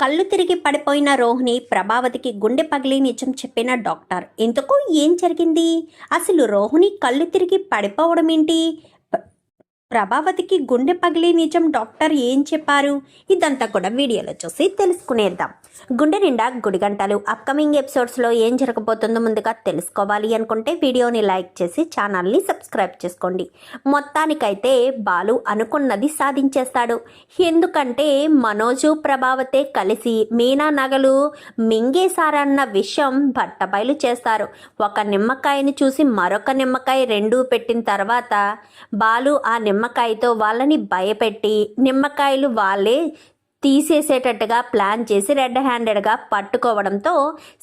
కళ్ళు తిరిగి పడిపోయిన రోహిణి ప్రభావతికి గుండె పగిలి నిజం చెప్పిన డాక్టర్. ఇంతకు ఏం జరిగింది? అసలు రోహిణి కళ్ళు తిరిగి పడిపోవడం ఏంటి ప్రభావతికి గుండె పగిలి నిజం డాక్టర్ ఏం చెప్పారు? ఇదంతా కూడా వీడియోలో చూసి తెలుసుకునేద్దాం. గుండె నిండా గుడిగంటలు అప్కమింగ్ ఎపిసోడ్స్లో ఏం జరగబోతుందో ముందుగా తెలుసుకోవాలి అనుకుంటే వీడియోని లైక్ చేసి ఛానల్ని సబ్స్క్రైబ్ చేసుకోండి. మొత్తానికైతే బాలు అనుకున్నది సాధించేస్తాడు. ఎందుకంటే మనోజు ప్రభావతే కలిసి మీనా నగలు మింగేశారన్న విషయం బట్టబయలు చేస్తారు. ఒక నిమ్మకాయని చూసి మరొక నిమ్మకాయ రెండూ పెట్టిన తర్వాత బాలు ఆ నిమ్మకాయతో వాళ్ళని భయపెట్టి నిమ్మకాయలు వాళ్ళే తీసేసేటట్టుగా ప్లాన్ చేసి రెడ్ హ్యాండెడ్గా పట్టుకోవడంతో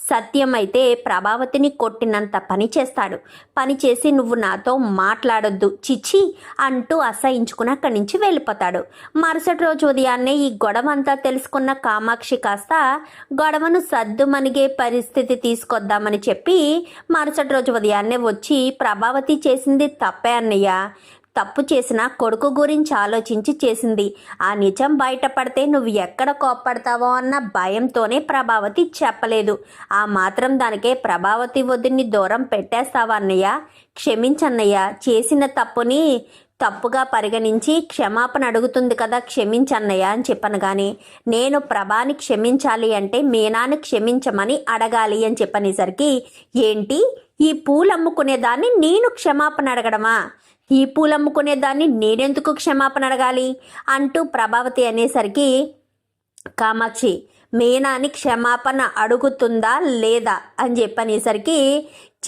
సత్యం అయితే ప్రభావతిని కొట్టినంత పని చేస్తాడు. పని చేసి నువ్వు నాతో మాట్లాడొద్దు చిచి అంటూ అసహించుకుని అక్కడి నుంచి వెళ్ళిపోతాడు. మరుసటి రోజు ఉదయాన్నే ఈ గొడవ అంతా తెలుసుకున్న కామాక్షి కాస్త గొడవను సర్దుమనిగే పరిస్థితి తీసుకొద్దామని చెప్పి మరుసటి రోజు ఉదయాన్నే వచ్చి ప్రభావతి చేసింది తప్పే అన్నయ్య. తప్పు చేసిన కొడుకు గురించి ఆలోచించి చేసింది. ఆ నిజం బయటపడితే నువ్వు ఎక్కడ కోప్పడతావో అన్న భయంతోనే ప్రభావతి చెప్పలేదు. ఆ మాత్రం దానికే ప్రభావతి వదిని దూరం పెట్టేస్తావా అన్నయ్య? క్షమించన్నయ్య. చేసిన తప్పుని తప్పుగా పరిగణించి క్షమాపణ అడుగుతుంది కదా క్షమించన్నయ్య అని చెప్పను కానీ నేను ప్రభాని క్షమించాలి అంటే మీనాని క్షమించమని అడగాలి అని చెప్పనేసరికి ఏంటి? ఈ పూలు అమ్ముకునే దాన్ని నేను క్షమాపణ అడగడమా? ఈ పూలు అమ్ముకునే దాన్ని నేనెందుకు క్షమాపణ అడగాలి? అంటూ ప్రభావతి అనేసరికి కామాక్షి మీనాని క్షమాపణ అడుగుతుందా లేదా? అని చెప్పనేసరికి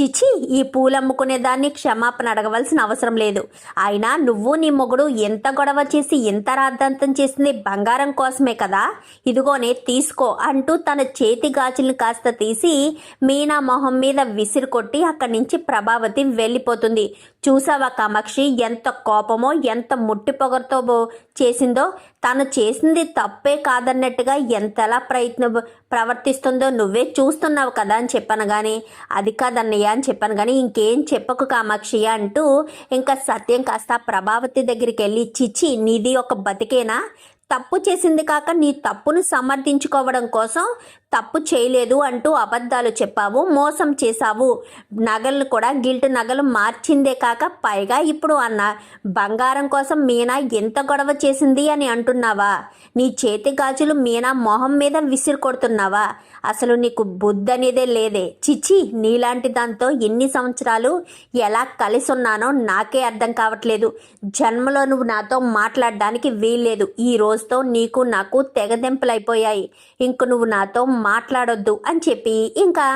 చిచి ఈ పూలమ్ముకునే దాన్ని క్షమాపణ అడగవలసిన అవసరం లేదు. అయినా నువ్వు నీ మొగుడు ఎంత గొడవ చేసి ఎంత రాద్ధాంతం చేసింది బంగారం కోసమే కదా? ఇదిగోనే తీసుకో అంటూ తన చేతి గాజుల్ని కాస్త తీసి మీనా మొహం మీద విసిరి కొట్టి అక్కడి నుంచి ప్రభావతి వెళ్ళిపోతుంది. చూసావా కామాక్షి ఎంత కోపమో ఎంత ముట్టి పొగరుతో బో- చేసిందో? తను చేసింది తప్పే కాదన్నట్టుగా ఎంతలా ప్రయత్న ప్రవర్తిస్తుందో నువ్వే చూస్తున్నావు కదా అని చెప్పాను కానీ అది కాదన్నయ్య అని చెప్పాను. కానీ ఇంకేం చెప్పకు కామాక్షి అంటూ ఇంకా సత్యం కాస్త ప్రభావతి దగ్గరికి వెళ్ళి చిచ్చి నీది ఒక బతికేనా? తప్పు చేసింది కాక నీ తప్పును సమర్థించుకోవడం కోసం తప్పు చేయలేదు అంటూ అబద్ధాలు చెప్పావు మోసం చేశావు. నగలను కూడా గిల్ట్ నగలు మార్చిందే కాక పైగా ఇప్పుడు అన్న బంగారం కోసం మీనా ఎంత గొడవ చేసింది అని అంటున్నావా? నీ చేతి గాజులు మీనా మొహం మీద విసిరి కొడుతున్నావా? అసలు నీకు బుద్ధి అనేదే లేదే. చిచి నీలాంటి దాంతో ఎన్ని సంవత్సరాలు ఎలా కలిసి ఉన్నానో నాకే అర్థం కావట్లేదు. జన్మలో నువ్వు నాతో మాట్లాడడానికి వీల్లేదు. ఈ రోజుతో నీకు నాకు తెగదెంపులైపోయాయి. ఇంక నువ్వు నాతో మాట్లాడొద్దు అని చెప్పి ఇంకా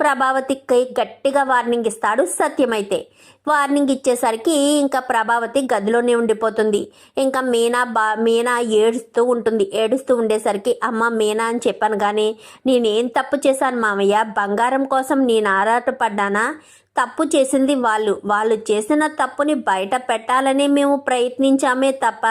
ప్రభావతికి గట్టిగా వార్నింగ్ ఇస్తాడు సత్యమైతే. వార్నింగ్ ఇచ్చేసరికి ఇంకా ప్రభావతి గదిలోనే ఉండిపోతుంది. ఇంకా మీనా బా మీనా ఏడుస్తూ ఉంటుంది. ఏడుస్తూ ఉండేసరికి అమ్మ మీనా అని చెప్పాను కానీ నేనేం తప్పు చేశాను మామయ్య? బంగారం కోసం నేను ఆరాటపడ్డానా? తప్పు చేసింది వాళ్ళు. వాళ్ళు చేసిన తప్పుని బయట పెట్టాలని మేము ప్రయత్నించామే తప్ప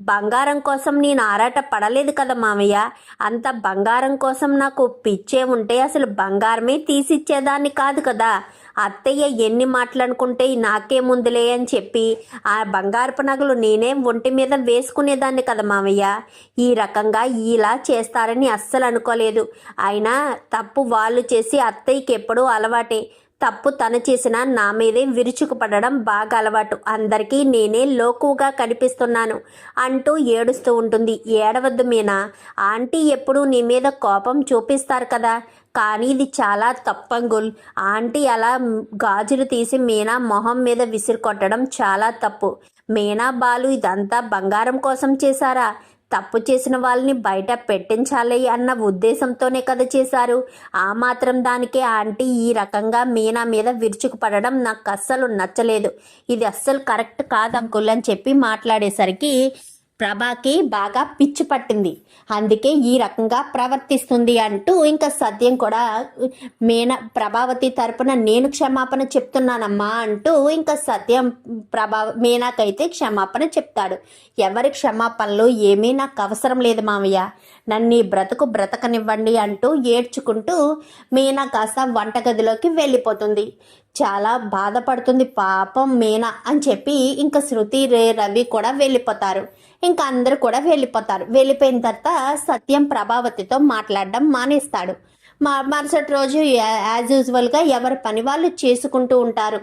బంగారం కోసం నేను ఆరాట పడలేదు కదా మామయ్య. అంత బంగారం కోసం నాకు పిచ్చే ఉంటే అసలు బంగారమే తీసిచ్చేదాన్ని కాదు కదా. అత్తయ్య ఎన్ని మాట్లాడుకుంటే నాకేముందులే అని చెప్పి ఆ బంగారపు నగలు నేనే ఒంటి మీద వేసుకునేదాన్ని కదా మామయ్య. ఈ రకంగా ఇలా చేస్తారని అస్సలు అనుకోలేదు. అయినా తప్పు వాళ్ళు చేసి అత్తయ్యకి ఎప్పుడూ అలవాటే. తప్పు తను చేసిన నా మీదే విరుచుకుపడడం బాగా అలవాటు అందరికీ నేనే లోకుగా కనిపిస్తున్నాను అంటూ ఏడుస్తూ ఉంటుంది. ఏడవద్దు మీనా ఆంటీ ఎప్పుడూ నీ మీద కోపం చూపిస్తారు కదా. కానీ ఇది చాలా తప్పంగుల్. ఆంటీ అలా గాజులు తీసి మీనా మొహం మీద విసిరి కొట్టడం చాలా తప్పు. మీనా బాలు ఇదంతా బంగారం కోసం చేశారా? తప్పు చేసిన వాళ్ళని బయట పెట్టించాలి అన్న ఉద్దేశంతోనే కదా చేశారు. ఆ మాత్రం దానికే ఆంటీ ఈ రకంగా మీనా మీద విరుచుకుపడడం నాకు అస్సలు నచ్చలేదు. ఇది అస్సలు కరెక్ట్ కాదు అంకుల్ అని చెప్పి మాట్లాడేసరికి ప్రభాకి బాగా పిచ్చి పట్టింది. అందుకే ఈ రకంగా ప్రవర్తిస్తుంది అంటూ ఇంకా సత్యం కూడా మీన ప్రభావతి తరపున నేను క్షమాపణ చెప్తున్నానమ్మా అంటూ ఇంకా సత్యం ప్రభా మీనాకైతే క్షమాపణ చెప్తాడు. ఎవరి క్షమాపణలు ఏమీ నాకు అవసరం లేదు మామయ్య నన్ను ఈ బ్రతుకు బ్రతకనివ్వండి అంటూ ఏడ్చుకుంటూ మీనా కాస్త వంటగదిలోకి వెళ్ళిపోతుంది. చాలా బాధపడుతుంది పాపం మీనా అని చెప్పి ఇంకా శృతి రే రవి కూడా వెళ్ళిపోతారు. ఇంకా అందరు కూడా వెళ్ళిపోతారు. వెళ్ళిపోయిన తర్వాత సత్యం ప్రభావతితో మాట్లాడడం మానేస్తాడు. మా మరుసటి రోజు యాజ్ యూజువల్గా ఎవరి పని వాళ్ళు చేసుకుంటూ ఉంటారు.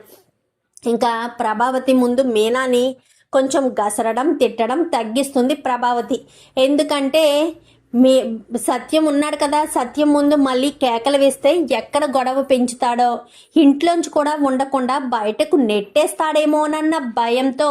ఇంకా ప్రభావతి ముందు మీనాని కొంచెం గసరడం తిట్టడం తగ్గిస్తుంది ప్రభావతి. ఎందుకంటే మీ సత్యం ఉన్నాడు కదా సత్యం ముందు మళ్ళీ కేకలు వేస్తే ఎక్కడ గొడవ పెంచుతాడో? ఇంట్లోంచి కూడా ఉండకుండా బయటకు నెట్టేస్తాడేమోనన్న భయంతో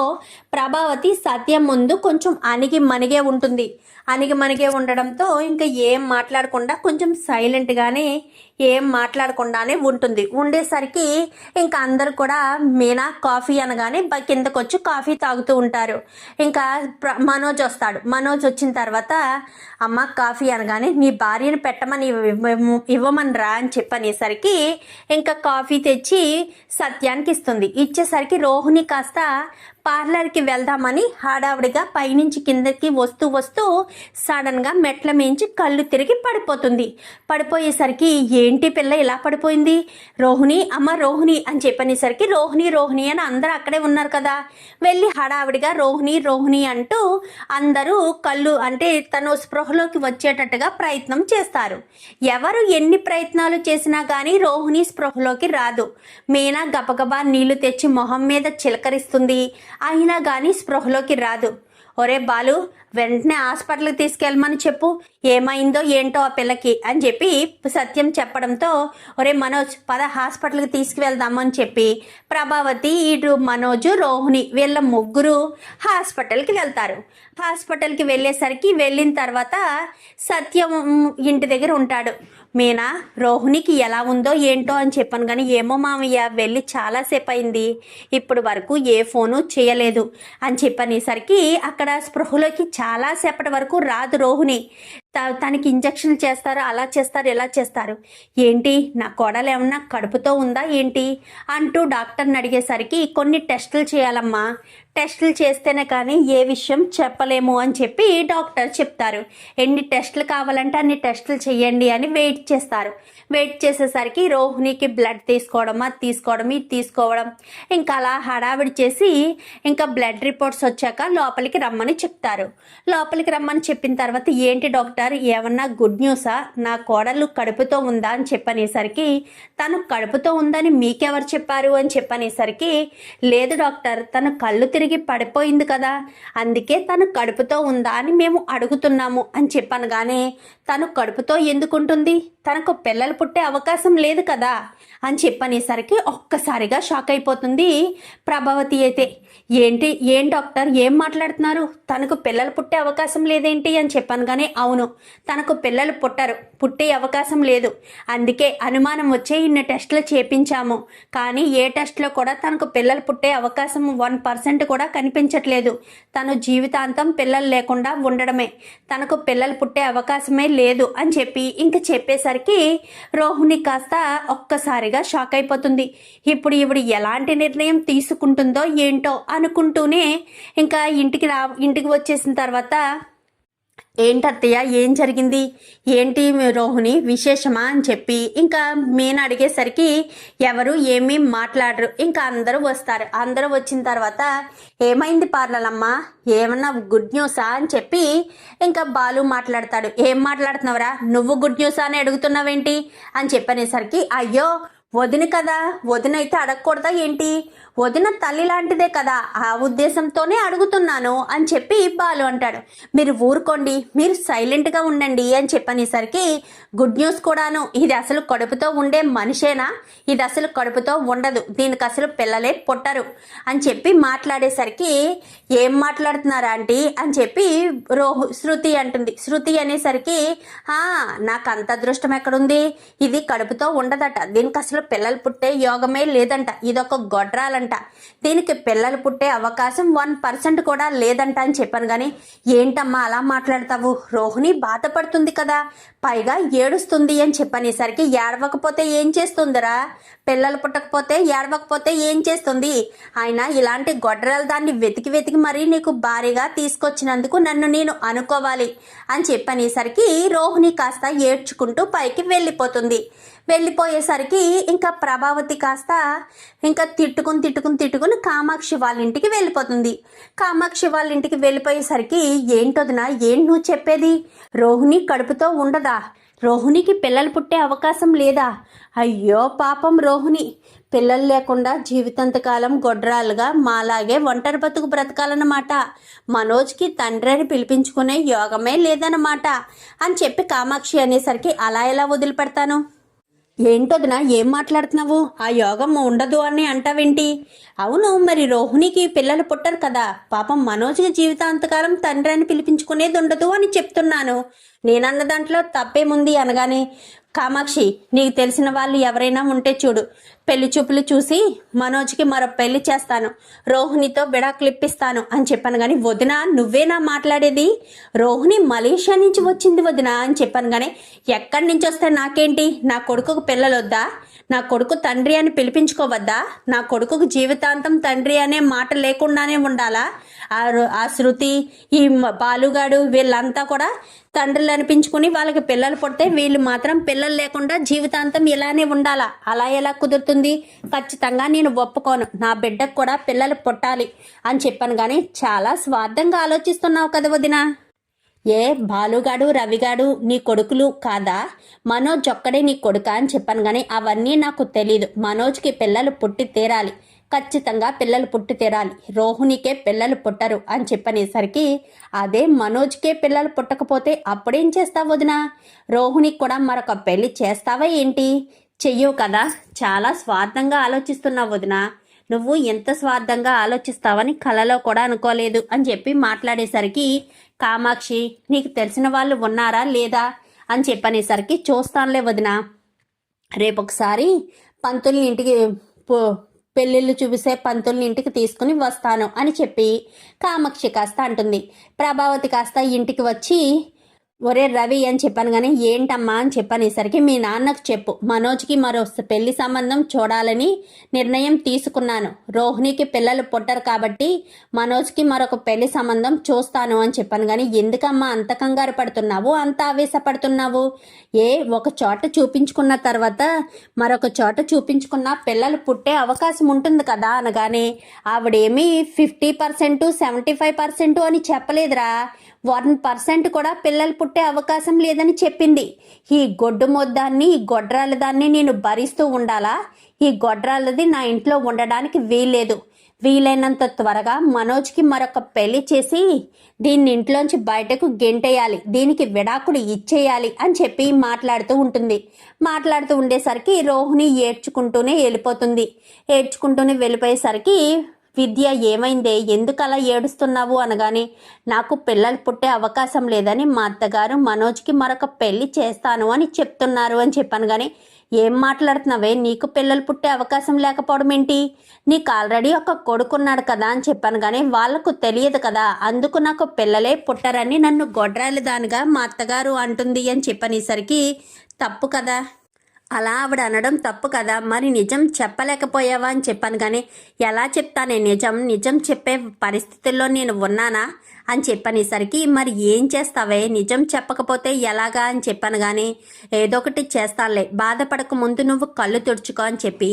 ప్రభావతి సత్యం ముందు కొంచెం అణిగి మణిగే ఉంటుంది. అనిగి మనకే ఉండడంతో ఇంకా ఏం మాట్లాడకుండా కొంచెం సైలెంట్గానే ఏం మాట్లాడకుండానే ఉంటుంది. ఉండేసరికి ఇంకా అందరు కూడా మీనా కాఫీ అనగానే కిందకు వచ్చి కాఫీ తాగుతూ ఉంటారు. ఇంకా ప్ర- మనోజ్ వస్తాడు. మనోజ్ వచ్చిన తర్వాత అమ్మ కాఫీ అనగానే నీ భార్యను పెట్టమని ఇవ్వమని రా అని చెప్పనేసరికి ఇంకా కాఫీ తెచ్చి సత్యానికి ఇస్తుంది. ఇచ్చేసరికి రోహిణి కాస్త పార్లర్కి వెళ్దామని హడావుడిగా పైనుంచి కిందకి వస్తూ వస్తూ సడన్గా మెట్ల మించి కళ్ళు తిరిగి పడిపోతుంది. పడిపోయేసరికి ఏంటి పిల్ల ఇలా పడిపోయింది? రోహిణి అమ్మ రోహిణి అని చెప్పనేసరికి రోహిణి రోహిణి అని అందరూ అక్కడే ఉన్నారు కదా. వెళ్ళి హడావిడిగా రోహిణి రోహిణి అంటూ అందరూ కళ్ళు అంటే తను స్పృహలోకి వచ్చేటట్టుగా ప్రయత్నం చేస్తారు. ఎవరు ఎన్ని ప్రయత్నాలు చేసినా కానీ రోహిణి స్పృహలోకి రాదు. మీనా గబగబా నీళ్ళు తెచ్చి మొహం మీద చిలకరిస్తుంది. అయినా కానీ స్పృహలోకి రాదు. ఒరే బాలు వెంటనే హాస్పిటల్కి తీసుకెళ్ళమని చెప్పు. ఏమైందో ఏంటో ఆ పిల్లకి అని చెప్పి సత్యం చెప్పడంతో ఒరే మనోజ్ పద హాస్పిటల్కి తీసుకువెళ్దామని చెప్పి ప్రభావతి ఇటు మనోజు రోహిణి వీళ్ళ ముగ్గురు హాస్పిటల్కి వెళ్తారు. హాస్పిటల్కి వెళ్ళేసరికి వెళ్ళిన తర్వాత సత్యం ఇంటి దగ్గర ఉంటాడు. మీనా రోహిణికి ఎలా ఉందో ఏంటో అని చెప్పాను కానీ ఏమో మామయ్య వెళ్ళి చాలాసేపు అయింది ఇప్పుడు వరకు ఏ ఫోను చేయలేదు అని చెప్పనేసరికి అక్కడ స్పృహలోకి చాలాసేపటి వరకు రాదు రోహిణి. తనకి ఇంజక్షన్ చేస్తారు అలా చేస్తారు ఇలా చేస్తారు. ఏంటి నా కోడలు ఏమన్నా కడుపుతో ఉందా ఏంటి? అంటూ డాక్టర్ని అడిగేసరికి కొన్ని టెస్టులు చేయాలమ్మా. టెస్టులు చేస్తేనే కానీ ఏ విషయం చెప్పలేము అని చెప్పి డాక్టర్ చెప్తారు. ఎన్ని టెస్టులు కావాలంటే అన్ని టెస్టులు చేయండి అని వెయిట్ చేస్తారు. వెయిట్ చేసేసరికి రోహిణికి బ్లడ్ తీసుకోవడం అది తీసుకోవడం ఇది తీసుకోవడం. ఇంకా అలా హడావిడి చేసి ఇంకా బ్లడ్ రిపోర్ట్స్ వచ్చాక లోపలికి రమ్మని చెప్తారు. లోపలికి రమ్మని చెప్పిన తర్వాత ఏంటి డాక్టర్ డాక్టర్ ఏమన్నా గుడ్ న్యూసా నా కోడలు కడుపుతో ఉందా? అని చెప్పనేసరికి తను కడుపుతో ఉందని మీకెవరు చెప్పారు? అని చెప్పనేసరికి లేదు డాక్టర్ తను కళ్ళు తిరిగి పడిపోయింది కదా అందుకే తను కడుపుతో ఉందా అని మేము అడుగుతున్నాము అని చెప్పనగానే తను కడుపుతో ఎందుకుంటుంది? తనకు పిల్లలు పుట్టే అవకాశం లేదు కదా అని చెప్పనేసరికి ఒక్కసారిగా షాక్ అయిపోతుంది ప్రభావతి అయితే. ఏంటి ఏం డాక్టర్ ఏం మాట్లాడుతున్నారు? తనకు పిల్లలు పుట్టే అవకాశం లేదేంటి అని చెప్పాను కానీ అవును తనకు పిల్లలు పుట్టరు పుట్టే అవకాశం లేదు. అందుకే అనుమానం వచ్చే ఇన్ని టెస్టులు చేపించాము. కానీ ఏ టెస్ట్లో కూడా తనకు పిల్లలు పుట్టే అవకాశం వన్ పర్సెంట్ కూడా కనిపించట్లేదు. తను జీవితాంతం పిల్లలు లేకుండా ఉండడమే తనకు పిల్లలు పుట్టే అవకాశమే లేదు అని చెప్పి ఇంక చెప్పేసరికి రోహిణి కాస్త ఒక్కసారిగా షాక్ అయిపోతుంది. ఇప్పుడు ఇవిడు ఎలాంటి నిర్ణయం తీసుకుంటుందో ఏంటో అనుకుంటూనే ఇంకా ఇంటికి రా ఇంటికి వచ్చేసిన తర్వాత ఏంటత్తయ్య ఏం జరిగింది? ఏంటి రోహిణి? విశేషమా అని చెప్పి ఇంకా మీన అడిగేసరికి ఎవరు ఏమీ మాట్లాడరు. ఇంకా అందరూ వస్తారు. అందరూ వచ్చిన తర్వాత ఏమైంది పార్లలమ్మ? ఏమన్నా గుడ్ న్యూసా అని చెప్పి ఇంకా బాలు మాట్లాడతాడు. ఏం మాట్లాడుతున్నావురా? నువ్వు గుడ్ న్యూసా అని అడుగుతున్నావేంటి? అని చెప్పనేసరికి అయ్యో వదిన కదా. వదిన అయితే అడగకూడదా ఏంటి? వదిన తల్లి లాంటిదే కదా ఆ ఉద్దేశంతోనే అడుగుతున్నాను అని చెప్పి బాలు అంటాడు. మీరు ఊరుకోండి మీరు సైలెంట్గా ఉండండి అని చెప్పనేసరికి గుడ్ న్యూస్ కూడాను ఇది అసలు కడుపుతో ఉండే మనిషేనా? ఇది అసలు కడుపుతో ఉండదు దీనికి అసలు పిల్లలే పుట్టరు అని చెప్పి మాట్లాడేసరికి ఏం మాట్లాడుతున్నారా ఆంటీ? అని చెప్పి రోహు శృతి అంటుంది. శృతి అనేసరికి నాకు అంత అదృష్టం ఎక్కడుంది? ఇది కడుపుతో ఉండదట దీనికి అసలు పిల్లలు పుట్టే యోగమే లేదంట ఇదొక గొడ్రాలంట దీనికి పిల్లలు పుట్టే అవకాశం వన్ పర్సెంట్ కూడా లేదంట అని చెప్పాను కానీ ఏంటమ్మా అలా మాట్లాడతావు? రోహిణి బాధపడుతుంది కదా. పైగా ఏడుస్తుంది అని చెప్పనేసరికి ఏడవకపోతే ఏం చేస్తుందిరా? పిల్లలు పుట్టకపోతే ఏడవకపోతే ఏం చేస్తుంది? ఆయన ఇలాంటి గొడ్రల దాన్ని వెతికి వెతికి మరీ నీకు భారీగా తీసుకొచ్చినందుకు నన్ను నేను అనుకోవాలి అని చెప్పనేసరికి రోహిణి కాస్త ఏడ్చుకుంటూ పైకి వెళ్ళిపోతుంది. వెళ్ళిపోయేసరికి ఇంకా ప్రభావతి కాస్త ఇంకా తిట్టుకుని తిట్టుకుని తిట్టుకుని కామాక్షి వాళ్ళ ఇంటికి వెళ్ళిపోతుంది. కామాక్షి వాళ్ళ ఇంటికి వెళ్ళిపోయేసరికి ఏంటొదినా ఏం నువ్వు చెప్పేది? రోహిణి కడుపుతో ఉండదా? రోహిణికి పిల్లలు పుట్టే అవకాశం లేదా? అయ్యో పాపం రోహిణి. పిల్లలు లేకుండా జీవితాంతకాలం గొడ్రాలుగా మాలాగే ఒంటరి బతుకు బ్రతకాలన్నమాట. మనోజ్కి తండ్రి అని పిలిపించుకునే యోగమే లేదన్నమాట. అని చెప్పి కామాక్షి అనేసరికి అలా ఎలా వదిలిపెడతాను? ఏంటొదినా ఏం మాట్లాడుతున్నావు? ఆ యోగం ఉండదు అని అంటావేంటి? అవును మరి రోహిణికి పిల్లలు పుట్టరు కదా. పాపం మనోజ్కి జీవితాంతకాలం తండ్రి అని పిలిపించుకునేది ఉండదు అని చెప్తున్నాను. నేనన్న దాంట్లో తప్పేముంది అనగానే కామాక్షి నీకు తెలిసిన వాళ్ళు ఎవరైనా ఉంటే చూడు. పెళ్ళి చూపులు చూసి మనోజ్కి మరో పెళ్ళి చేస్తాను. రోహిణితో విడాకులు ఇప్పిస్తాను అని చెప్పాను కానీ వదిన నువ్వేనా మాట్లాడేది? రోహిణి మలేషియా నుంచి వచ్చింది వదిన అని చెప్పాను కానీ ఎక్కడి నుంచి వస్తే నాకేంటి? నా కొడుకుకు పిల్లలు వద్దా నా కొడుకు తండ్రి అని పిలిపించుకోవద్దా? నా కొడుకుకు జీవితాంతం తండ్రి అనే మాట లేకుండానే ఉండాలా? ఆ రు- ఆ శృతి ఈ బాలుగాడు వీళ్ళంతా కూడా తండ్రులు అనిపించుకుని వాళ్ళకి పిల్లలు పుడితే వీళ్ళు మాత్రం పిల్లలు లేకుండా జీవితాంతం ఇలానే ఉండాలా? అలా ఎలా కుదురుతుంది? ఖచ్చితంగా నేను ఒప్పుకోను. నా బిడ్డకు కూడా పిల్లలు పుట్టాలి అని చెప్పాను కానీ చాలా స్వార్థంగా ఆలోచిస్తున్నావు కదా వదినా. ఏ బాలుగాడు రవిగాడు నీ కొడుకులు కాదా? మనోజ్ ఒక్కడే నీ కొడుక అని చెప్పాను కానీ అవన్నీ నాకు తెలీదు. మనోజ్కి పిల్లలు పుట్టి తీరాలి. ఖచ్చితంగా పిల్లలు పుట్టి తీరాలి. రోహిణికే పిల్లలు పుట్టరు అని చెప్పనేసరికి అదే మనోజ్కే పిల్లలు పుట్టకపోతే అప్పుడేం చేస్తావు వదినా? రోహిణికి కూడా మరొక పెళ్ళి చేస్తావా ఏంటి? చెయ్యవు కదా. చాలా స్వార్థంగా ఆలోచిస్తున్నావు వదినా. నువ్వు ఎంత స్వార్థంగా ఆలోచిస్తావని కలలో కూడా అనుకోలేదు అని చెప్పి మాట్లాడేసరికి కామాక్షి నీకు తెలిసిన వాళ్ళు ఉన్నారా లేదా అని చెప్పనేసరికి చూస్తానులే వదిన. రేపొకసారి పంతుల్ని ఇంటికి పో- పెళ్ళిళ్ళు చూపిసే పంతుల్ని ఇంటికి తీసుకుని వస్తాను అని చెప్పి కామాక్షి కాస్త అంటుంది. ప్రభావతి కాస్త ఇంటికి వచ్చి ఒరే రవి అని చెప్పాను కానీ ఏంటమ్మా అని చెప్పనేసరికి మీ నాన్నకు చెప్పు. మనోజ్కి మరో పెళ్ళి సంబంధం చూడాలని నిర్ణయం తీసుకున్నాను. రోహిణికి పిల్లలు పుట్టరు కాబట్టి మనోజ్కి మరొక పెళ్ళి సంబంధం చూస్తాను అని చెప్పాను కానీ ఎందుకమ్మా అంత కంగారు పడుతున్నావు? అంత ఆవేశపడుతున్నావు? ఏ ఒక చోట చూపించుకున్న తర్వాత మరొక చోట చూపించుకున్న పిల్లలు పుట్టే అవకాశం ఉంటుంది కదా అనగానే ఆవిడేమీ fifty percent seventy five percent అని చెప్పలేదురా. వన్ పర్సెంట్ కూడా పిల్లలు పుట్టే అవకాశం లేదని చెప్పింది. ఈ గొడ్డు మొద్దాన్ని ఈ గొడ్రాల దాన్ని నేను భరిస్తూ ఉండాలా? ఈ గొడ్రాలది నా ఇంట్లో ఉండడానికి వీల్లేదు. వీలైనంత త్వరగా మనోజ్కి మరొక పెళ్ళి చేసి దీన్ని ఇంట్లోంచి బయటకు గెంటేయాలి. దీనికి విడాకుడు ఇచ్చేయాలి అని చెప్పి మాట్లాడుతూ ఉంటుంది. మాట్లాడుతూ ఉండేసరికి రోహిణి ఏడ్చుకుంటూనే వెళ్ళిపోతుంది. ఏడ్చుకుంటూనే వెళ్ళిపోయేసరికి విద్య ఏమైందే? ఎందుకు అలా ఏడుస్తున్నావు? అనగానే నాకు పిల్లలు పుట్టే అవకాశం లేదని మా అత్తగారు మనోజ్కి మరొక పెళ్ళి చేస్తాను అని చెప్తున్నారు అని చెప్పాను కానీ ఏం మాట్లాడుతున్నావే? నీకు పిల్లలు పుట్టే అవకాశం లేకపోవడం ఏంటి? నీకు ఆల్రెడీ ఒక కొడుకున్నాడు కదా అని చెప్పాను కానీ వాళ్ళకు తెలియదు కదా. అందుకు నాకు పిల్లలే పుట్టరని నన్ను గొడ్రాలి దానిగా మా అత్తగారు అంటుంది అని చెప్పనేసరికి తప్పు కదా. అలా ఆవిడ అనడం తప్పు కదా? మరి నిజం చెప్పలేకపోయావా అని చెప్పాను కానీ ఎలా చెప్తానే నిజం? నిజం చెప్పే పరిస్థితుల్లో నేను ఉన్నానా? అని చెప్పనేసరికి మరి ఏం చేస్తావే? నిజం చెప్పకపోతే ఎలాగా? అని చెప్పాను కానీ ఏదో ఒకటి చేస్తానులే. బాధపడక ముందు నువ్వు కళ్ళు తుడుచుకో అని చెప్పి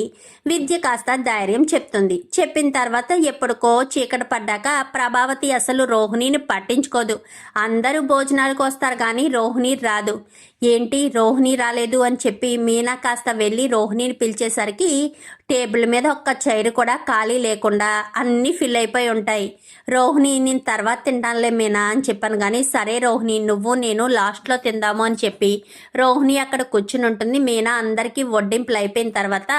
విద్య కాస్త ధైర్యం చెప్తుంది. చెప్పిన తర్వాత ఎప్పటికో చీకటి పడ్డాక ప్రభావతి అసలు రోహిణిని పట్టించుకోదు. అందరూ భోజనాలకు వస్తారు కానీ రోహిణి రాదు. ఏంటి రోహిణి రాలేదు అని చెప్పి మీనా కాస్త వెళ్ళి రోహిణిని పిలిచేసరికి టేబుల్ మీద ఒక్క చైర్ కూడా ఖాళీ లేకుండా అన్నీ ఫిల్ అయిపోయి ఉంటాయి. రోహిణి నేను తర్వాత తింటానులే మీనా అని చెప్పాను కానీ సరే రోహిణి నువ్వు నేను లాస్ట్లో తిందాము అని చెప్పి రోహిణి అక్కడ కూర్చుని ఉంటుంది. మీనా అందరికీ వడ్డింపులు అయిపోయిన తర్వాత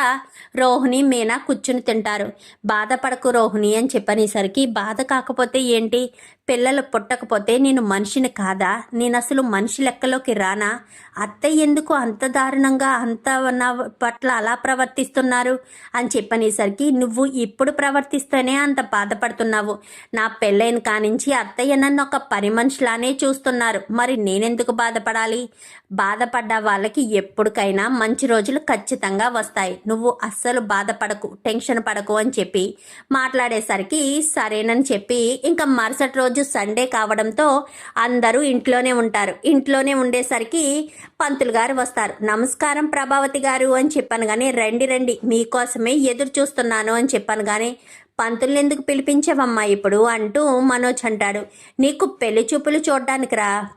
రోహిణి మీనా కూర్చుని తింటారు. బాధపడకు రోహిణి అని చెప్పనేసరికి బాధ కాకపోతే ఏంటి? పిల్లలు పుట్టకపోతే నేను మనిషిని కాదా? నేను అసలు మనిషి లెక్కలోకి రానా? అత్తయ్య ఎందుకు అంత దారుణంగా అంత నా పట్ల అలా ప్రవర్తిస్తున్నారు? అని చెప్పనేసరికి నువ్వు ఇప్పుడు ప్రవర్తిస్తేనే అంత బాధపడుతున్నావు. నా పెళ్ళైన కానించి అత్తయ్య నన్ను ఒక పని మనిషిలానే చూస్తున్నారు. మరి నేనెందుకు బాధపడాలి? బాధపడ్డ వాళ్ళకి ఎప్పటికైనా మంచి రోజులు ఖచ్చితంగా వస్తాయి. నువ్వు అస్సలు బాధపడకు టెన్షన్ పడకు అని చెప్పి మాట్లాడేసరికి సరేనని చెప్పి ఇంకా మరుసటి రోజు సండే కావడంతో అందరూ ఇంట్లోనే ఉంటారు. ఇంట్లోనే ఉండేసరికి పంతులు గారు వస్తారు. నమస్కారం ప్రభావతి గారు అని చెప్పాను కానీ రండి రండి మీకోసమే ఎదురు చూస్తున్నాను అని చెప్పాను కానీ పంతుల్ని ఎందుకు పిలిపించావమ్మా ఇప్పుడు అంటూ మనోజ్ అంటాడు. నీకు పెళ్ళి చూపులు చూడడానికి రా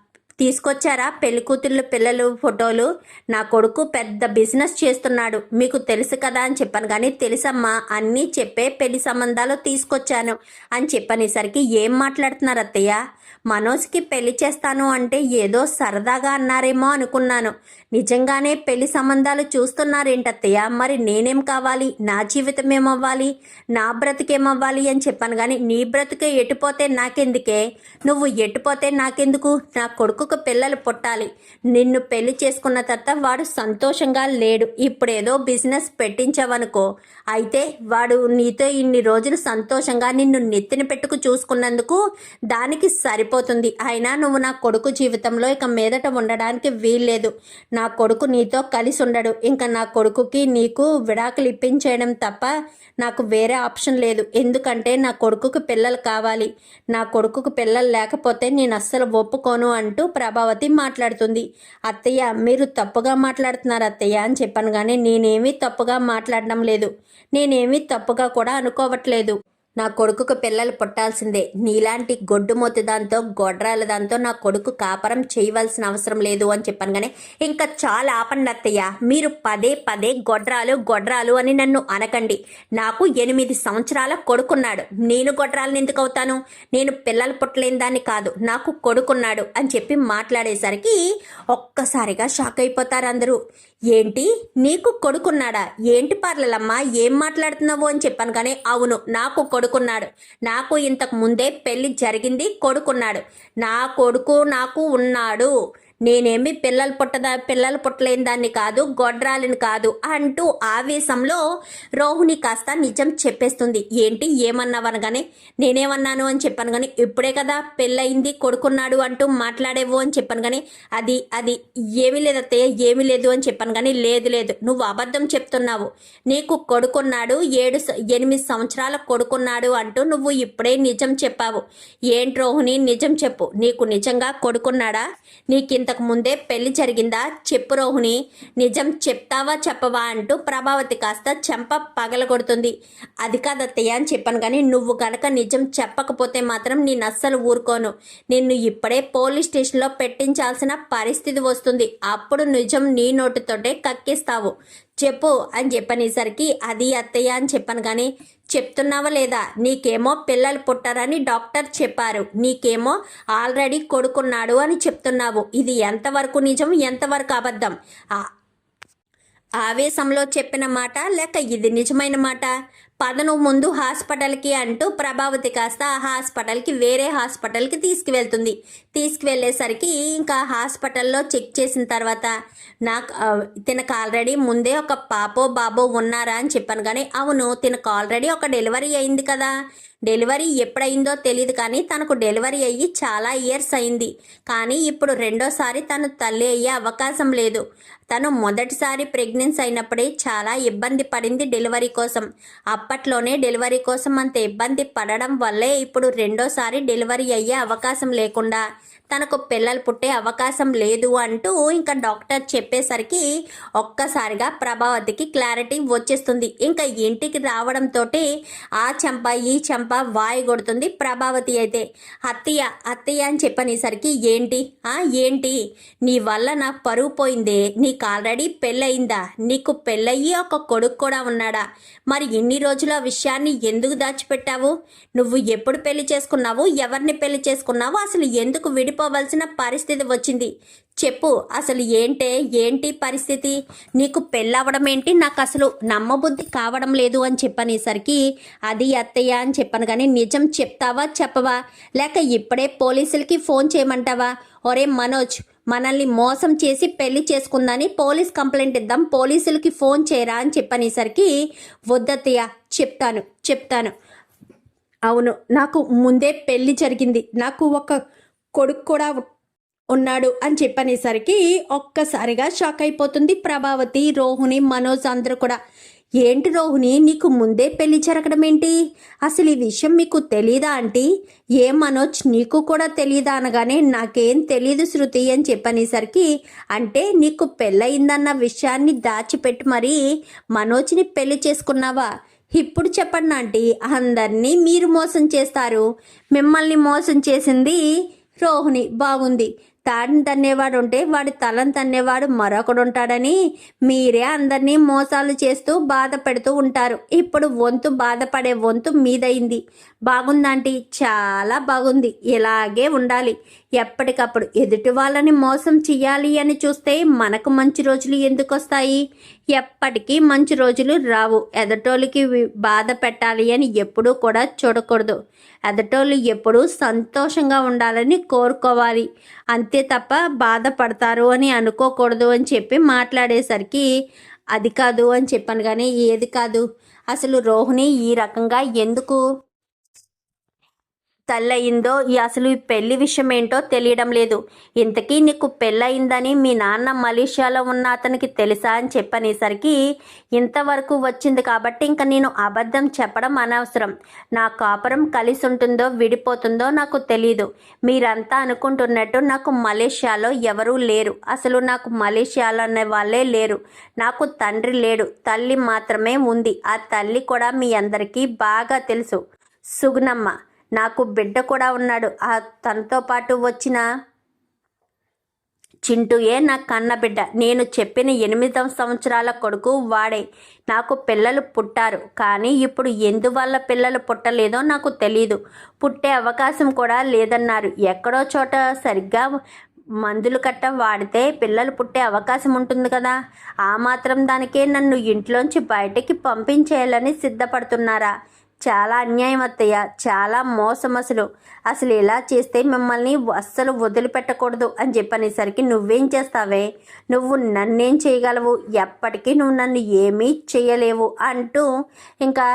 తీసుకొచ్చారా? పెళ్ళికూతుళ్ళు పిల్లలు ఫోటోలు? నా కొడుకు పెద్ద బిజినెస్ చేస్తున్నాడు. మీకు తెలుసు కదా అని చెప్పాను. కానీ తెలుసమ్మా అన్నీ చెప్పే పెళ్ళి సంబంధాలు తీసుకొచ్చాను అని చెప్పనేసరికి ఏం మాట్లాడుతున్నారు అత్తయ్య? మనోజ్కి పెళ్ళి చేస్తాను అంటే ఏదో సరదాగా అన్నారేమో అనుకున్నాను. నిజంగానే పెళ్ళి సంబంధాలు చూస్తున్నారేంటత్తయ్య? మరి నేనేం కావాలి? నా జీవితం ఏమవ్వాలి నా బ్రతికేమవ్వాలి అని చెప్పాను కానీ నీ బ్రతికే ఎటుపోతే నాకెందుకే? నువ్వు ఎటుపోతే నాకెందుకు? నా కొడుకుకు పిల్లలు పుట్టాలి. నిన్ను పెళ్ళి చేసుకున్న తర్వాత వాడు సంతోషంగా లేడు. ఇప్పుడేదో బిజినెస్ పెట్టించావనుకో. అయితే వాడు నీతో ఇన్ని రోజులు సంతోషంగా నిన్ను నెత్తిన పెట్టుకు చూసుకున్నందుకు దానికి సరిపోతుంది. అయినా నువ్వు నా కొడుకు జీవితంలో ఇక మీదట ఉండడానికి వీల్లేదు. నా నా కొడుకు నీతో కలిసి ఉండడు ఇంకా నా కొడుకుకి నీకు విడాకులు ఇప్పించేయడం తప్ప నాకు వేరే ఆప్షన్ లేదు. ఎందుకంటే నా కొడుకుకు పిల్లలు కావాలి. నా కొడుకుకు పిల్లలు లేకపోతే నేను అస్సలు ఒప్పుకోను అంటూ ప్రభావతి మాట్లాడుతుంది. అత్తయ్య మీరు తప్పుగా మాట్లాడుతున్నారు అత్తయ్య అని చెప్పాను కానీ నేనేమీ తప్పుగా మాట్లాడడం లేదు. నేనేమీ తప్పుగా కూడా అనుకోవట్లేదు. నా కొడుకుకు పిల్లలు పుట్టాల్సిందే. నీలాంటి గొడ్డుమొత్తి దాంతో గొడ్రాల దాంతో నా కొడుకు కాపరం చేయవలసిన అవసరం లేదు అని చెప్పాను కానీ ఇంకా చాలా ఆపండి అత్తయ్య. మీరు పదే పదే గొడ్రాలు గొడ్రాలు అని నన్ను అనకండి. నాకు ఎనిమిది సంవత్సరాల కొడుకున్నాడు. నేను గొడ్రాలను ఎందుకు అవుతాను? నేను పిల్లలు పుట్టలేని దాన్ని కాదు. నాకు కొడుకున్నాడు అని చెప్పి మాట్లాడేసరికి ఒక్కసారిగా షాక్ అయిపోతారు అందరూ. ఏంటి? నీకు కొడుకున్నాడా? ఏంటి పార్లలమ్మా? ఏం మాట్లాడుతున్నావు అని చెప్పాను కానీ అవును నాకు కొడుకున్నాడు. నాకు ఇంతకు ముందే పెళ్ళి జరిగింది కొడుకున్నాడు. నా కొడుకు నాకు ఉన్నాడు. నేనేమి పిల్లలు పుట్టదా పిల్లలు పుట్టలేని దాన్ని కాదు గొడ్రాలిని కాదు అంటూ ఆవేశంలో రోహిణి కాస్త నిజం చెప్పేస్తుంది. ఏంటి? ఏమన్నావనగానే నేనేమన్నాను అని చెప్పాను కానీ ఇప్పుడే కదా పెళ్ళయింది కొడుకున్నాడు అంటూ మాట్లాడేవు అని చెప్పాను కానీ అది అది ఏమీ లేదు అత్తయ్య ఏమీ లేదు అని చెప్పాను కానీ లేదు లేదు నువ్వు అబద్ధం చెప్తున్నావు. నీకు కొడుకున్నాడు ఏడు ఎనిమిది సంవత్సరాల కొడుకున్నాడు అంటూ నువ్వు ఇప్పుడే నిజం చెప్పావు. ఏంటి రోహిణి నిజం చెప్పు. నీకు నిజంగా కొడుకున్నాడా? ఇంతకు ముందే పెళ్ళి జరిగిందా? చెప్పు రోహిణి. నిజం చెప్తావా చెప్పవా అంటూ ప్రభావతి కాస్త చెంప పగలగొడుతుంది. అది కాదత్తయ్య అని చెప్పాను కానీ నువ్వు గనక నిజం చెప్పకపోతే మాత్రం నేను అస్సలు ఊరుకోను. నిన్ను ఇప్పుడే పోలీస్ స్టేషన్లో పెట్టించాల్సిన పరిస్థితి వస్తుంది. అప్పుడు నిజం నీ నోటితోటే కక్కిస్తావు. చెప్పు అని చెప్పనేసరికి అది అత్తయ్య అని చెప్పాను కానీ చెప్తున్నావా లేదా? నీకేమో పిల్లలు పుట్టారని డాక్టర్ చెప్పారు. నీకేమో ఆల్రెడీ కొడుకున్నాడు అని చెప్తున్నావు. ఇది ఎంతవరకు నిజం ఎంతవరకు అబద్ధం? ఆ- ఆవేశంలో చెప్పిన మాట లేక ఇది నిజమైన మాట? పదను ముందు హాస్పిటల్కి అంటూ ప్రభావతి కాస్త ఆ హాస్పిటల్కి వేరే హాస్పిటల్కి తీసుకువెళ్తుంది. తీసుకువెళ్ళేసరికి ఇంకా హాస్పిటల్లో చెక్ చేసిన తర్వాత నాకు తినకు ఆల్రెడీ ముందే ఒక పాపో బాబో ఉన్నారా అని చెప్పాను. కానీ అవును తినకు ఆల్రెడీ ఒక డెలివరీ అయింది కదా. డెలివరీ ఎప్పుడైందో తెలియదు కానీ తనకు డెలివరీ అయ్యి చాలా ఇయర్స్ అయింది. కానీ ఇప్పుడు రెండోసారి తను తల్లి అయ్యే అవకాశం లేదు. తను మొదటిసారి ప్రెగ్నెన్సీ అయినప్పుడే చాలా ఇబ్బంది పడింది డెలివరీ కోసం. అప్పట్లోనే డెలివరీ కోసం అంత ఇబ్బంది పడడం వల్లే ఇప్పుడు రెండోసారి డెలివరీ అయ్యే అవకాశం లేకుండా తనకు పిల్లలు పుట్టే అవకాశం లేదు అంటూ ఇంకా డాక్టర్ చెప్పేసరికి ఒక్కసారిగా ప్రభావతికి క్లారిటీ వచ్చేస్తుంది. ఇంకా ఇంటికి రావడంతో ఆ చెంప ఈ చెంప వాయి కొడుతుంది ప్రభావతి అయితే. అత్తయ్య అత్తయ్య అని చెప్పనేసరికి ఏంటి? ఆ ఏంటి? నీ వల్ల నాకు పరువు పోయిందే. నీకు ఆల్రెడీ పెళ్ళయిందా? నీకు పెళ్ళయ్యి ఒక కొడుకు కూడా ఉన్నాడా? మరి ఇన్ని రోజులు ఆ విషయాన్ని ఎందుకు దాచిపెట్టావు? నువ్వు ఎప్పుడు పెళ్ళి చేసుకున్నావు? ఎవరిని పెళ్ళి చేసుకున్నావు? అసలు ఎందుకు విడిపో వెళ్ళిపోవలసిన పరిస్థితి వచ్చింది. చెప్పు అసలు ఏంటే ఏంటి పరిస్థితి? నీకు పెళ్ళవడం ఏంటి? నాకు అసలు నమ్మబుద్ధి కావడం లేదు అని చెప్పనేసరికి అది అత్తయ్య అని చెప్పాను కానీ నిజం చెప్తావా చెప్పవా? లేక ఇప్పుడే పోలీసులకి ఫోన్ చేయమంటావా? ఒరే మనోజ్ మనల్ని మోసం చేసి పెళ్ళి చేసుకుందని పోలీస్ కంప్లైంట్ ఇద్దాం పోలీసులకి ఫోన్ చేయరా అని చెప్పనేసరికి వద్దత్తయ్య చెప్తాను చెప్తాను. అవును నాకు ముందే పెళ్ళి జరిగింది. నాకు ఒక కొడుకు కూడా ఉన్నాడు అని చెప్పనేసరికి ఒక్కసారిగా షాక్ అయిపోతుంది ప్రభావతి రోహుని మనోజ్ అందరూ కూడా. ఏంటి రోహిణి నీకు ముందే పెళ్ళి జరగడం ఏంటి? అసలు ఈ విషయం మీకు తెలీదా ఆంటీ? ఏ మనోజ్ నీకు కూడా తెలీదా అనగానే నాకేం తెలీదు శృతి అని చెప్పనేసరికి అంటే నీకు పెళ్ళయిందన్న విషయాన్ని దాచిపెట్టి మరీ మనోజ్ని పెళ్ళి చేసుకున్నావా? ఇప్పుడు చెప్పండి ఆంటీ అందరినీ మీరు మోసం చేస్తారు. మిమ్మల్ని మోసం చేసింది రోహిణి బాగుంది. తాడిని తన్నేవాడు ఉంటే వాడి తలను తన్నేవాడు మరొకడు ఉంటాడని మీరే అందరినీ మోసాలు చేస్తూ బాధ పెడుతూ ఉంటారు. ఇప్పుడు వంతు బాధపడే వంతు మీదయింది. బాగుందంటే? చాలా బాగుంది. ఇలాగే ఉండాలి. ఎప్పటికప్పుడు ఎదుటి వాళ్ళని మోసం చెయ్యాలి అని చూస్తే మనకు మంచి రోజులు ఎందుకు వస్తాయి ఎప్పటికీ మంచి రోజులు రావు. ఎదటోళ్ళకి బాధ పెట్టాలి అని ఎప్పుడూ కూడా చూడకూడదు. ఎదటోళ్ళు ఎప్పుడూ సంతోషంగా ఉండాలని కోరుకోవాలి. అంతే తప్ప బాధపడతారు అని అనుకోకూడదు అని చెప్పి మాట్లాడేసరికి అది కాదు అని చెప్పాను కానీ ఏది కాదు? అసలు రోహిణి ఈ రకంగా ఎందుకు తల్లయిందో ఈ అసలు ఈ పెళ్ళి విషయం ఏంటో తెలియడం లేదు. ఇంతకీ నీకు పెళ్ళయిందని మీ నాన్న మలేషియాలో ఉన్న అతనికి తెలుసా అని చెప్పనేసరికి ఇంతవరకు వచ్చింది కాబట్టి ఇంకా నేను అబద్ధం చెప్పడం అనవసరం. నా కాపురం కలిసి ఉంటుందో విడిపోతుందో నాకు తెలియదు మీరంతా అనుకుంటున్నట్టు నాకు మలేషియాలో ఎవరూ లేరు. అసలు నాకు మలేషియాలో అనే వాళ్ళే లేరు. నాకు తండ్రి లేడు. తల్లి మాత్రమే ఉంది. ఆ తల్లి కూడా మీ అందరికీ బాగా తెలుసు. సుగుణమ్మ నాకు బిడ్డ కూడా ఉన్నాడు. ఆ తనతో పాటు వచ్చిన చింటూయే నా కన్న బిడ్డ. నేను చెప్పిన ఎనిమిదవ సంవత్సరాల కొడుకు వాడే. నాకు పిల్లలు పుట్టారు. కానీ ఇప్పుడు ఎందువల్ల పిల్లలు పుట్టలేదో నాకు తెలియదు పుట్టే అవకాశం కూడా లేదన్నారు. ఎక్కడో చోట సరిగ్గా మందులు కట్ట వాడితే పిల్లలు పుట్టే అవకాశం ఉంటుంది కదా? ఆ మాత్రం దానికే నన్ను ఇంట్లోంచి బయటికి పంపించేయాలని సిద్ధపడుతున్నారా? చాలా అన్యాయం అత్తయ్య చాలా మోసం అసలు. అసలు ఇలా చేస్తే మిమ్మల్ని అస్సలు వదిలిపెట్టకూడదు అని చెప్పనేసరికి నువ్వేం చేస్తావే? నువ్వు నన్నేం చేయగలవు? ఎప్పటికీ నువ్వు నన్ను ఏమీ చేయలేవు అంటూ ఇంకా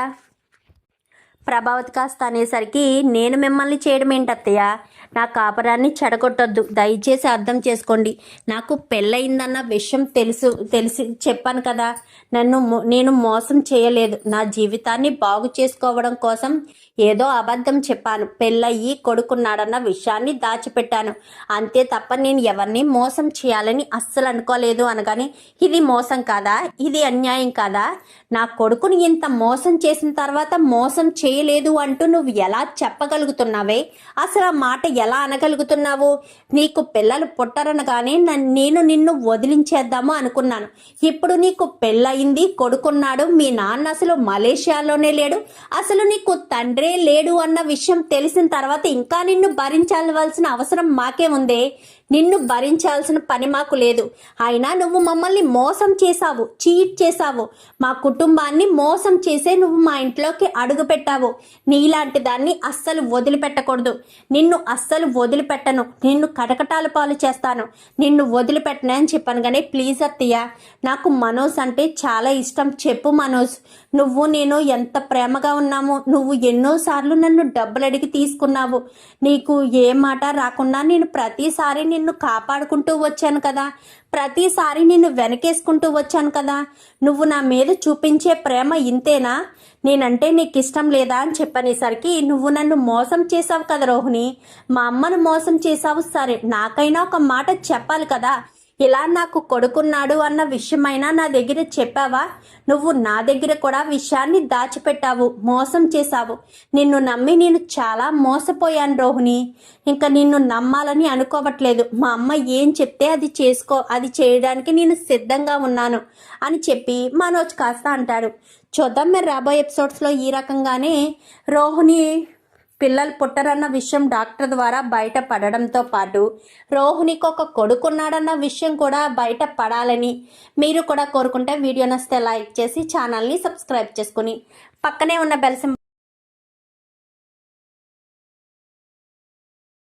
ప్రభావతి కాస్త అనేసరికి నేను మిమ్మల్ని చేయడం ఏంటత్తయ్య? నా కాపరాన్ని చెడగొట్టొద్దు. దయచేసి అర్థం చేసుకోండి. నాకు పెళ్ళయిందన్న విషయం తెలుసు తెలిసి చెప్పాను కదా. నన్ను నేను మోసం చేయలేదు. నా జీవితాన్ని బాగు చేసుకోవడం కోసం ఏదో అబద్ధం చెప్పాను. పెళ్ళయ్యి కొడుకున్నాడన్న విషయాన్ని దాచిపెట్టాను. అంతే తప్ప నేను ఎవరిని మోసం చేయాలని అస్సలు అనుకోలేదు అనగానే ఇది మోసం కాదా? ఇది అన్యాయం కాదా? నా కొడుకుని ఇంత మోసం చేసిన తర్వాత మోసం చేయ చేయలేదు అంటూ నువ్వు ఎలా చెప్పగలుగుతున్నావే? అసలు ఆ మాట ఎలా అనగలుగుతున్నావు? నీకు పిల్లలు పుట్టరనగానే నేను నిన్ను వదిలించేద్దాము అనుకున్నాను. ఇప్పుడు నీకు పెళ్ళయింది కొడుకున్నాడు మీ నాన్న అసలు మలేషియాలోనే లేడు అసలు నీకు తండ్రే లేడు అన్న విషయం తెలిసిన తర్వాత ఇంకా నిన్ను భరించాల్సిన అవసరం మాకే ఉందే నిన్ను భరించాల్సిన పని మాకు లేదు. అయినా నువ్వు మమ్మల్ని మోసం చేశావు చీట్ చేశావు. మా కుటుంబాన్ని మోసం చేసే నువ్వు మా ఇంట్లోకి అడుగు పెట్టావు నీలాంటి దాన్ని అస్సలు వదిలిపెట్టకూడదు. నిన్ను అస్సలు వదిలిపెట్టను. నిన్ను కటకటాల పాలు చేస్తాను. నిన్ను వదిలిపెట్టను అని చెప్పాను కానీ ప్లీజ్ అత్తయ్య నాకు మనోజ్ అంటే చాలా ఇష్టం. చెప్పు మనోజ్ నువ్వు నేను ఎంత ప్రేమగా ఉన్నామో నువ్వు ఎన్నోసార్లు నన్ను డబ్బులు అడిగి తీసుకున్నావు. నీకు ఏ మాట రాకుండా నేను ప్రతిసారి నిన్ను కాపాడుకుంటూ వచ్చాను కదా. ప్రతిసారి నిన్ను వెనకేసుకుంటూ వచ్చాను కదా. నువ్వు నా మీద చూపించే ప్రేమ ఇంతేనా? నేనంటే నీకు ఇష్టం లేదా అని చెప్పనేసరికి నువ్వు నన్ను మోసం చేసావు కదా రోహిణి. మా అమ్మను మోసం చేసావు సరే. నాకైనా ఒక మాట చెప్పాలి కదా. ఇలా నాకు కొడుకున్నాడు అన్న విషయమైనా నా దగ్గర చెప్పావా? నువ్వు నా దగ్గర కూడా విషయాన్ని దాచిపెట్టావు మోసం చేశావు. నిన్ను నమ్మి నేను చాలా మోసపోయాను రోహిణి. ఇంకా నిన్ను నమ్మాలని అనుకోవట్లేదు. మా అమ్మ ఏం చెప్తే అది చేసుకో అది చేయడానికి నేను సిద్ధంగా ఉన్నాను అని చెప్పి మనోజ్ కాస్త అంటాడు. చూద్దాం మీరు రాబోయే ఎపిసోడ్స్లో ఈ రకంగానే రోహిణి పిల్లలు పుట్టరన్న విషయం డాక్టర్ ద్వారా బయట పడడంతో పాటు రోహిణికి ఒక కొడుకున్నాడన్న విషయం కూడా బయట పడాలని మీరు కూడా కోరుకుంటే వీడియో నస్తే లైక్ చేసి ఛానల్ని సబ్స్క్రైబ్ చేసుకుని పక్కనే ఉన్న బెల్